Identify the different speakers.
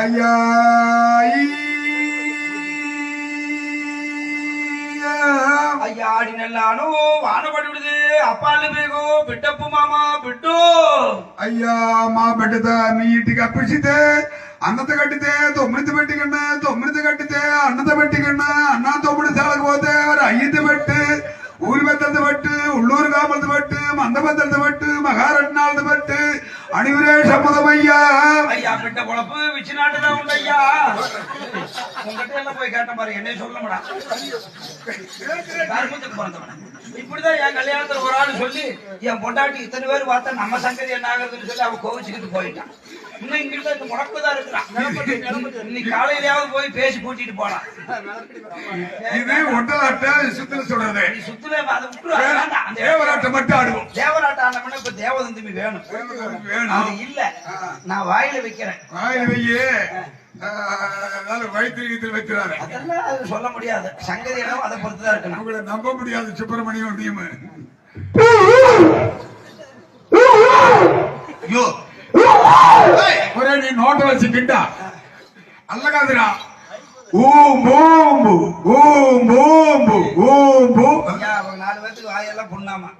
Speaker 1: ஐயாயி
Speaker 2: ஐயாடி நல்லானோ வானபடி விடுது అప్పాళ్ళు బేగు బిడ్డప్పు మామ బిడ్డు
Speaker 1: అయ్యా మా బిడ్డత మీ ఇంటికి అప్పించితే అన్నత కట్టితే తొమ్మిది పెట్టికన్నా తొమ్మిది కట్టితే అన్నత పెట్టికన్నా అన్న తమ్ముడు సేలకు పోతే అయ్యింది బట్టి ఊరి పెద్దలత బట్టి ఉళ్ళూరు కాపులత బట్టి మంద పెద్దలత బట్టి మహారత్నాలత బట్టి అణివిరే సమ్మతమయ్యా
Speaker 2: ஐயா பிட்ட பொழப்பு விச்சு நாட்டுதான் உண்டு ஐயா. உங்ககிட்ட எல்லாம் போய் கேட்ட பாரு என்ன சொல்லமுடா கருமத்துக்கு பிறந்தவன. இப்படிதான் என் கல்யாணத்துல ஒரு ஆள் சொல்லி என் பொண்டாட்டி இத்தனை பேர் பார்த்தா நம்ம சங்கதி என்ன ஆகுதுன்னு சொல்லி அவ கோவிச்சுக்கிட்டு போயிட்டான் இன்னும் இங்கிட்ட இந்த முடக்குதான் இருக்கிறான். இன்னைக்கு காலையிலயாவது போய் பேசி கூட்டிட்டு போலாம்
Speaker 1: இது ஒட்டலாட்ட சுத்துல சொல்றது
Speaker 2: அதை அது. அந்த
Speaker 1: தேவராட்டம் மட்டும் ஆடுவோம்.
Speaker 2: தேவராட்ட ஆண்டவன இப்ப தேவதந்திமி வேணும். அது
Speaker 1: வேணும்.
Speaker 2: இல்ல. நான் வாயில வைக்கிறேன்.
Speaker 1: வாயில வையே. வைத்திரியத்தில் வைக்கிறாரு.
Speaker 2: அதெல்லாம் சொல்ல முடியாது. சங்கதி எல்லாம் அதை பொறுத்துதான் இருக்கணும்.
Speaker 1: உங்களை நம்ப முடியாது சுப்பிரமணியம் டீம்.
Speaker 2: ஐயோ.
Speaker 1: நீ நோட்டை வச்சுக்கிட்டா அல்லகாதுரா ஊம்பு
Speaker 2: ஊம்பு ஊம்பு நாலு பேத்துக்கு வாயெல்லாம் புண்ணாமா.